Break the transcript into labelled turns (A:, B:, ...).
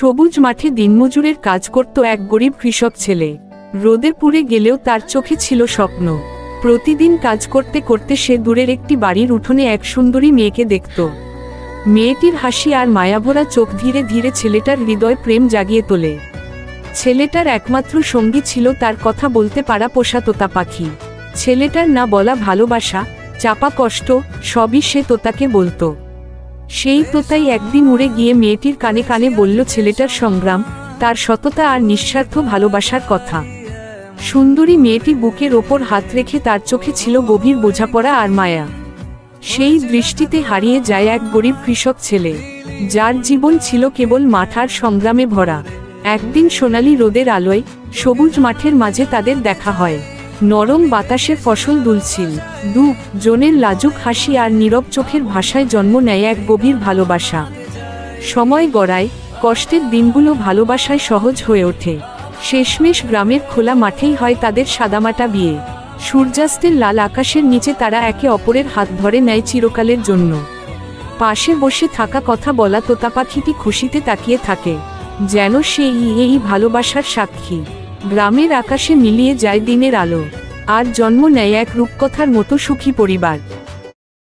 A: সবুজ মাঠে দিনমজুরের কাজ করত এক গরিব কৃষক ছেলে। রোদে পুড়ে গেলেও তার চোখে ছিল স্বপ্ন। প্রতিদিন কাজ করতে করতে সে দূরের একটি বাড়ির উঠোনে এক সুন্দরী মেয়েকে দেখত। মেয়েটির হাসি আর মায়াভরা চোখ ধীরে ধীরে ছেলেটার হৃদয় প্রেম জাগিয়ে তোলে। ছেলেটার একমাত্র সঙ্গী ছিল তার কথা বলতে পারা পোষা তোতা পাখি। ছেলেটার না বলা ভালোবাসা, চাপা কষ্ট, সবই সে তোতাকে বলতো। সেই তোতাই একদিন উড়ে গিয়ে মেয়েটির কানে কানে বলল, ছেলেটার সংগ্রাম, তার সততা আর নিঃস্বার্থ ভালোবাসার কথা। সুন্দরী মেয়েটি বুকের ওপর হাত রেখে তার চোখে ছিল গভীর বোঝাপড়া আর মায়া। সেই দৃষ্টিতে হারিয়ে যায় এক গরিব কৃষক ছেলে। যার জীবন ছিল কেবল মাঠার সংগ্রামে ভরা। একদিন সোনালি রোদের আলোয় সবুজ মাঠের মাঝে তাদের দেখা হয়। নরম বাতাসে ফসল দুলছিল। দু জনের লাজুক হাসি আর নীরব চোখের ভাষায় জন্ম নেয় এক গভীর ভালোবাসা। সময় গড়ায়, কষ্টের দিনগুলো ভালোবাসায় সহজ হয়ে ওঠে। শেষমেশ গ্রামের খোলা মাঠেই হয় তাদের সাদামাটা বিয়ে। সূর্যাস্তের লাল আকাশের নিচে তারা একে অপরের হাত ধরে নেয় চিরকালের জন্য। পাশে বসে থাকা কথা বলা তোতা পাখিটি খুশিতে তাকিয়ে থাকে। যেন সেই এই ভালোবাসার সাক্ষী। গ্রামের আকাশে মিলিয়ে যায় দিনের আলো। আর জন্ম নেয় এক রূপকথার মতো সুখী পরিবার।